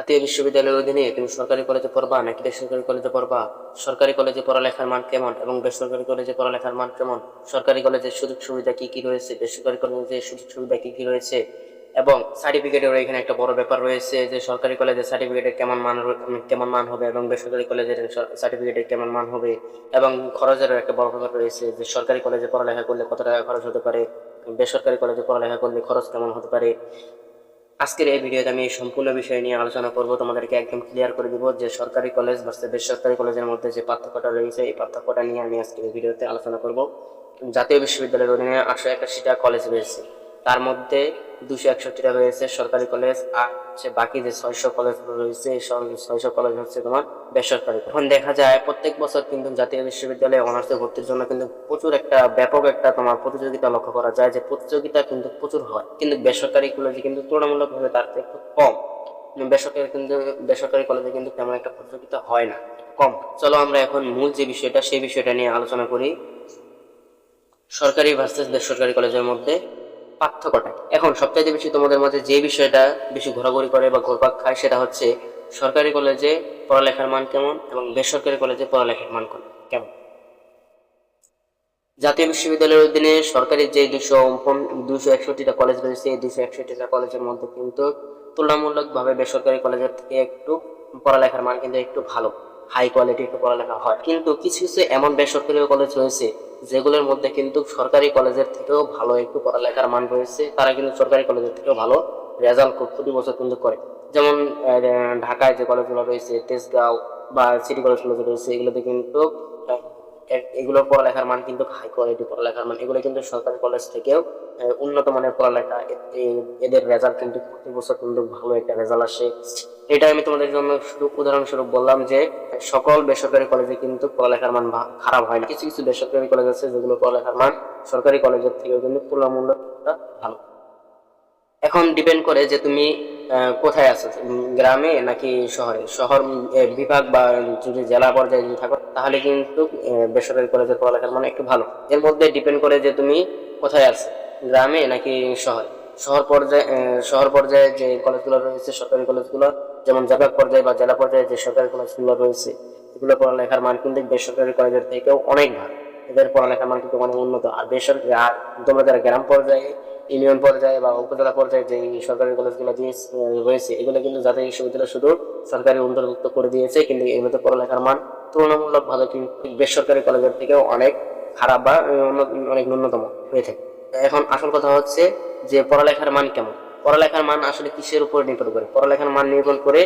জাতীয় বিশ্ববিদ্যালয়ের অধীনে তুমি সরকারি কলেজে পড়বা নাকি বেসরকারি কলেজে পড়বা? সরকারি কলেজে পড়ালেখার মান কেমন এবং বেসরকারি কলেজে পড়ালেখার মান কেমন? সরকারি কলেজের সুযোগ সুবিধা কি কি রয়েছে? বেসরকারি কলেজে সুযোগ সুবিধা কি কি রয়েছে? এবং সার্টিফিকেটের এখানে একটা বড় ব্যাপার রয়েছে যে সরকারি কলেজের সার্টিফিকেটের কেমন মান কেমন মান হবে এবং বেসরকারি কলেজের সার্টিফিকেটের কেমন মান হবে? এবং খরচেরও একটা বড় ব্যাপার রয়েছে যে সরকারি কলেজে পড়ালেখা করলে কত টাকা খরচ হতে পারে? বেসরকারি কলেজে পড়ালেখা করলে খরচ কেমন হতে পারে? আজকের এই ভিডিওতে আমি এই সম্পূর্ণ বিষয় নিয়ে আলোচনা করব। তোমাদেরকে একদম ক্লিয়ার করে দিব যে সরকারি কলেজ বা বেসরকারি কলেজের মধ্যে যে পার্থক্যটা রয়েছে, এই পার্থক্যটা নিয়ে আমি আজকের এই ভিডিওতে আলোচনা করব। জাতীয় বিশ্ববিদ্যালয়ের অধীনে আটশো একাশিটা কলেজ রয়েছে। তার মধ্যে দুশো একষট্টিটা রয়েছে সরকারি কলেজ আর হচ্ছে বাকি যে ছয়শো কলেজ রয়েছে, এই ছয়শো কলেজ হচ্ছে তোমার বেসরকারি এখন দেখা যায় প্রত্যেক বছর কিন্তু জাতীয় বিশ্ববিদ্যালয়ে অনার্সে ভর্তির জন্য কিন্তু প্রচুর একটা ব্যাপক একটা তোমার প্রতিযোগিতা লক্ষ্য করা যায়, যে প্রতিযোগিতা কিন্তু প্রচুর হয়। কিন্তু বেসরকারি কলেজে কিন্তু তুলনামূলকভাবে তার থেকে একটু কম। বেসরকারি কিন্তু, বেসরকারি কলেজে কিন্তু তেমন একটা প্রতিযোগিতা হয় না, কম। চলো আমরা এখন মূল যে বিষয়টা, সেই বিষয়টা নিয়ে আলোচনা করি। সরকারি ভার্সেস বেসরকারি কলেজের মধ্যে পার্থক্যটা? এখন সবচাইতে বেশি তোমাদের মধ্যে যে বিষয়টা বেশি ঘোরাঘুরি করে বা ঘোরপাক খায় সেটা হচ্ছে সরকারি কলেজে পড়ালেখার মান কেমন এবং বেসরকারি কলেজে পড়ালেখার মান কেমন? জাতীয় বিশ্ববিদ্যালয়ের অধীনে সরকারি যে দুশো দুশো একষট্টিটা কলেজ রয়েছে, এই দুশো একষট্টিটা কলেজের মধ্যে কিন্তু তুলনামূলকভাবে বেসরকারি কলেজের থেকে একটু পড়ালেখার মান কিন্তু একটু ভালো। হাই কোয়ালিটি একটু পড়ালেখা হয়। কিন্তু কিছু কিছু এমন বেসরকারি কলেজ রয়েছে যেগুলোর মধ্যে কিন্তু সরকারি কলেজের থেকেও ভালো একটু পড়ালেখার মান রয়েছে, তারা কিন্তু সরকারি কলেজের থেকেও ভালো রেজাল্ট প্রতি বছর কিন্তু করে। যেমন ঢাকায় যে কলেজগুলো রয়েছে, তেজগাঁও বা সিটি কলেজগুলো রয়েছে, এগুলোতে কিন্তু এগুলোর পড়ালেখার মান কিন্তু হাই কোয়ালিটি পড়ালেখার মান। এগুলো কিন্তু সরকারি কলেজ থেকেও উন্নত মানের পড়ালেখা। এদের রেজাল্ট কিন্তু প্রতি বছর কিন্তু ভালো একটা রেজাল্ট আসে। এটা আমি তোমাদের জন্য শুধু উদাহরণস্বরূপ বললাম যে, সকল বেসরকারি কলেজে কিন্তু পড়ালেখার মান খারাপ হয় না। কিছু কিছু বেসরকারি কলেজ আছে যেগুলো পড়ালেখার মান সরকারি কলেজের থেকেও কিন্তু তুলনামূলক ভালো। এখন ডিপেন্ড করে যে তুমি কোথায় আছো? গ্রামে নাকি শহরে? শহর বিভাগ বা যদি জেলা পর্যায়ে যদি থাকো, তাহলে কিন্তু বেসরকারি কলেজের পড়ালেখার মানে একটু ভালো। এর মধ্যে ডিপেন্ড করে যে তুমি কোথায় আছো? গ্রামে নাকি শহরে? শহর পর্যায়ে শহর পর্যায়ে যে কলেজগুলো রয়েছে, সরকারি কলেজগুলো, যেমন বিভাগ পর্যায়ে বা জেলা পর্যায়ে যে সরকারি কলেজগুলো রয়েছে, এগুলো পড়ালেখার মান কিন্তু বেসরকারি কলেজের থেকেও অনেক ভালো। এদের পড়ালেখার মান কিন্তু অনেক উন্নত। আর বেসরকারি, আর তোমরা যারা গ্রাম পর্যায়ে ইউনিয়ন পর্যায়ে বা উপজেলা পর্যায়ে যে সরকারি কলেজগুলো দিয়ে রয়েছে, এগুলো কিন্তু জাতীয় বিশ্ববিদ্যালয় শুধু সরকারি অন্তর্ভুক্ত করে দিয়েছে, কিন্তু এগুলোতে পড়ালেখার মান তুলনামূলকভাবে কিন্তু বেসরকারি কলেজের থেকেও অনেক খারাপ বা অনেক ন্যূনতম হয়ে থাকে। এখন আসল কথা হচ্ছে যে পড়ালেখার মান কেমন? পড়ালেখার মান আসলে কিসের উপর নির্ভর করে? পড়ালেখার মান নির্ভর করে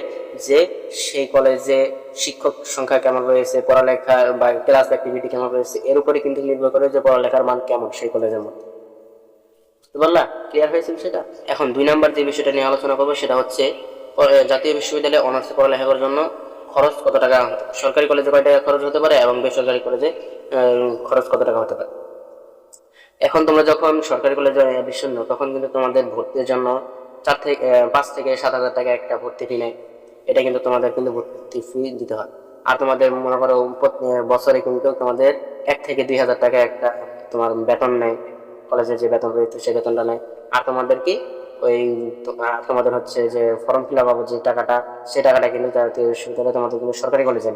যে সেই কলেজে শিক্ষক সংখ্যা কেমন রয়েছে পড়ালেখা বা ক্লাস অ্যাক্টিভিটি কেমন রয়েছে, এর উপরে কিন্তু নির্ভর করে যে পড়ালেখার মান কেমন সেই কলেজের মধ্যে। পারলা ক্লিয়ার হয়েছে বিষয়টা এখন দুই নাম্বার যে বিষয়টা নিয়ে আলোচনা করব সেটা হচ্ছে জাতীয় বিশ্ববিদ্যালয়ে অনার্সে পড়ালেখা করার জন্য খরচ কত টাকা সরকারি কলেজে কয় টাকা খরচ হতে পারে এবং বেসরকারি কলেজে খরচ কত টাকা হতে পারে? এখন তোমরা যখন সরকারি কলেজে অ্যাডমিশন নাও, তখন কিন্তু তোমাদের ভর্তির জন্য চার থেকে পাঁচ থেকে সাত হাজার টাকা একটা ভর্তি ফি নেয়। এটা কিন্তু তোমাদের কিন্তু ভর্তি ফি দিতে হয়। আর তোমাদের মনে করো বছরে কিন্তু তোমাদের এক থেকে দুই হাজার টাকা একটা তোমার বেতন নেয়। কলেজে যে বেতন রয়েছে সেই বেতনটা নেয়। আর তোমাদের কি ওই তোমাদের হচ্ছে যে ফর্ম ফিল আপ যে টাকাটা সেই টাকাটা কিন্তু জাতীয় বিশ্ববিদ্যালয়ে তোমাদের কিন্তু সরকারি কলেজে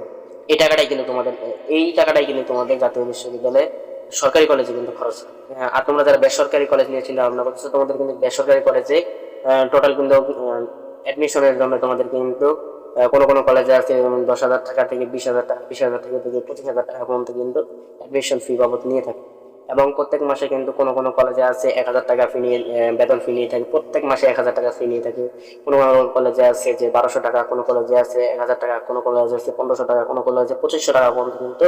এই টাকাটাই কিন্তু তোমাদের এই টাকাটাই কিন্তু তোমাদের জাতীয় বিশ্ববিদ্যালয়ে সরকারি কলেজে কিন্তু খরচ হয়। হ্যাঁ, আর তোমরা যারা বেসরকারি কলেজ নিয়ে চিন্তা ভাবনা করছ তোমাদের কিন্তু বেসরকারি কলেজে টোটাল কিন্তু অ্যাডমিশনের জন্য তোমাদের কিন্তু কোনো কোনো কলেজে আছে যেমন দশ হাজার টাকা থেকে বিশ হাজার টাকা বিশ হাজার থেকে পঁচিশ হাজার টাকা পর্যন্ত কিন্তু অ্যাডমিশন ফি বাবদ নিয়ে থাকে। এবং প্রত্যেক মাসে কিন্তু কোনো কোনো কলেজে আছে এক হাজার টাকা ফি নিয়ে বেতন ফি নিয়ে থাকে। প্রত্যেক মাসে এক হাজার টাকা ফি নিয়ে থাকে। কোনো কোনো কলেজে আছে যে বারোশো টাকা, কোনো কলেজে আছে এক হাজার টাকা, কোনো কলেজে আছে পনেরোশো টাকা, কোনো কলেজে পঁচিশশো টাকা পর্যন্ত কিন্তু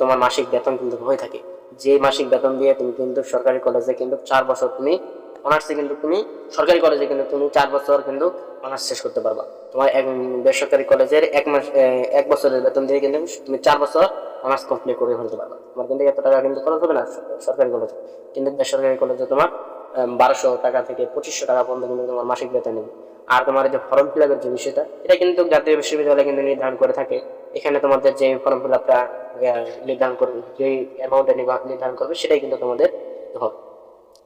তোমার মাসিক বেতন কিন্তু হয়ে থাকে। যে মাসিক বেতন দিয়ে তুমি কিন্তু সরকারি কলেজে কিন্তু চার বছর তুমি অনার্সে কিন্তু তুমি, সরকারি কলেজে কিন্তু তুমি চার বছর কিন্তু অনার্স শেষ করতে পারবা। তোমার এক বেসরকারি কলেজের এক মাস এক বছরের বেতন দিয়ে কিন্তু তুমি চার বছর অনার্স কমপ্লিট করে ফেলতে পারবা। তোমার কিন্তু এত টাকা কিন্তু খরচ হবে না সরকারি কলেজে কিন্তু বেসরকারি কলেজে তোমার বারোশো টাকা থেকে পঁচিশশো টাকা পর্যন্ত কিন্তু তোমার মাসিক বেতন নেবে। আর তোমার যে ফর্ম ফিল আপের যে বিষয়টা, এটা কিন্তু জাতীয় বিশ্ববিদ্যালয় কিন্তু নির্ধারণ করে থাকে। এখানে তোমাদের যে ফর্ম ফিল আপটা নির্ধারণ করবে যে অ্যামাউন্টটা নির্ধারণ করবে, সেটাই কিন্তু তোমাদের হবে।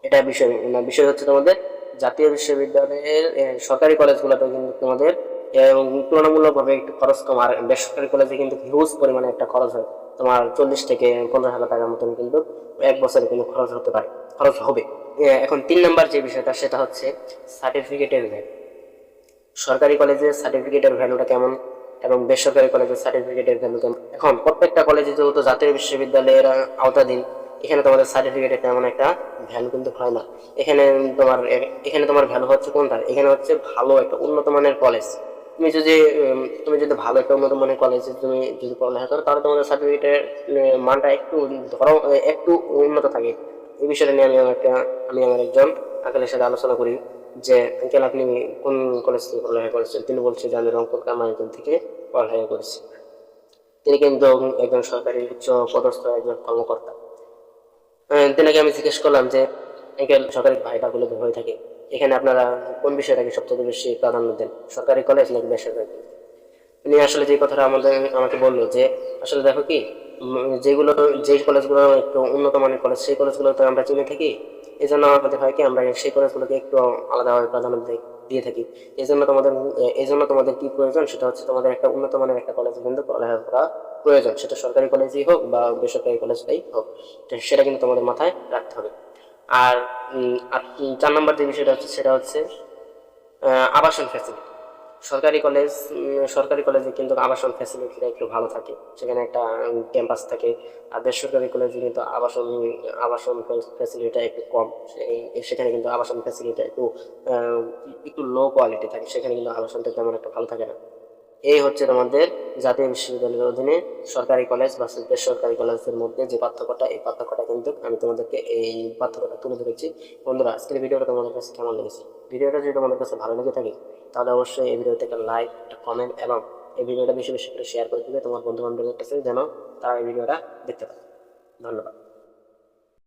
এটা বিষয় বিষয় হচ্ছে তোমাদের জাতীয় বিশ্ববিদ্যালয়ের সরকারি কলেজগুলোতে কিন্তু তোমাদের এবং তুলনামূলকভাবে একটু খরচ কম। আর বেসরকারি কলেজে কিন্তু হিউজ পরিমাণে একটা খরচ হয়। তোমার চল্লিশ থেকে পঞ্চাশ হাজার টাকার মতন কিন্তু এক বছরে কিন্তু খরচ হতে পারে। খরচ হবে। এখন তিন নম্বর যে বিষয়টা, সেটা হচ্ছে সার্টিফিকেটের ভ্যালু সরকারি কলেজের সার্টিফিকেটের ভ্যালুটা কেমন এবং বেসরকারি কলেজের সার্টিফিকেটের ভ্যালু কেমন? এখন প্রত্যেকটা কলেজে যেহেতু জাতীয় বিশ্ববিদ্যালয়ের আওতাধীন, এখানে তোমাদের সার্টিফিকেটের তেমন একটা ভ্যালু কিন্তু হয় না। এখানে তোমার এখানে তোমার ভ্যালু হচ্ছে কোনটা? এখানে হচ্ছে ভালো একটা উন্নত মানের কলেজ তুমি যদি তুমি যদি ভালো একটা উন্নত মানের কলেজে তুমি যদি পড়ালেখা করো, তাহলে তোমাদের সার্টিফিকেটের মানটা একটু ধরো একটু উন্নত থাকে। এই বিষয়টা নিয়ে আমি আমার একটা, আমি আমার একজন আঙ্কেলের সাথে আলোচনা করি যে, আঙ্কেল, আপনি কোন কলেজ থেকে পড়ালেখা করেছেন? তিনি বলছে যে, আমি রংপুর কামাইকুল থেকে পড়ালেখা করেছি। তিনি কিন্তু একজন সরকারি উচ্চ পদস্থ একজন কর্মকর্তা। তেনাকে আমি জিজ্ঞেস করলাম যে, আঙ্কেল, সরকারি ভাইভাগুলো তো হয়ে থাকে? এখানে আপনারা কোন বিষয়টাকে সবচেয়ে বেশি প্রাধান্য দেন? সরকারি কলেজ নাকি বেসরকারি উনি আসলে যে কথাটা আমাদের, আমাকে বলল যে, আসলে দেখো কি যেগুলো, যে কলেজগুলো একটু উন্নত মানের কলেজ সেই কলেজগুলো তো আমরা চিনে থাকি। এই জন্য আমাদের হয় কি, আমরা সেই কলেজগুলোকে একটু আলাদাভাবে প্রাধান্য দিই- দিয়ে থাকি। এই জন্য তোমাদের এই জন্য তোমাদের কি প্রয়োজন? সেটা হচ্ছে তোমাদের একটা উন্নত মানের একটা কলেজ কিন্তু পড়ালেখা করা প্রয়োজন। সেটা সরকারি কলেজই হোক বা বেসরকারি কলেজটাই হোক। সেটা কিন্তু তোমাদের মাথায় রাখতে হবে। আর চার নম্বর যে বিষয়টা হচ্ছে সেটা হচ্ছে আবাসন ফ্যাসিলিটি সরকারি কলেজ সরকারি কলেজে কিন্তু আবাসন ফ্যাসিলিটিটা একটু ভালো থাকে। সেখানে একটা ক্যাম্পাস থাকে। আর বেসরকারি কলেজে কিন্তু আবাসন আবাসন ফ্যাসিলিটিটা একটু কম। সেখানে কিন্তু আবাসন ফ্যাসিলিটিটা একটু একটু লো কোয়ালিটি থাকে। সেখানে কিন্তু আবাসনটা তেমন একটা ভালো থাকে না। এই হচ্ছে তোমাদের জাতীয় বিশ্ববিদ্যালয়ের অধীনে সরকারি কলেজ বা বেসরকারি কলেজের মধ্যে যে পার্থক্যটা, এই পার্থক্যটা কিন্তু আমি তোমাদেরকে এই পার্থক্যটা তুলে ধরেছি। বন্ধুরা, আজকের ভিডিওটা তোমাদের কাছে কেমন লেগেছে? ভিডিওটা যদি তোমাদের কাছে ভালো লেগে থাকে, তাহলে অবশ্যই এই ভিডিওতে একটা লাইক একটা কমেন্ট এবং এই ভিডিওটা বেশি বেশি করে শেয়ার করে দিবে তোমার বন্ধু বান্ধবের কাছে যেন তারা এই ভিডিওটা দেখতে পারে ধন্যবাদ।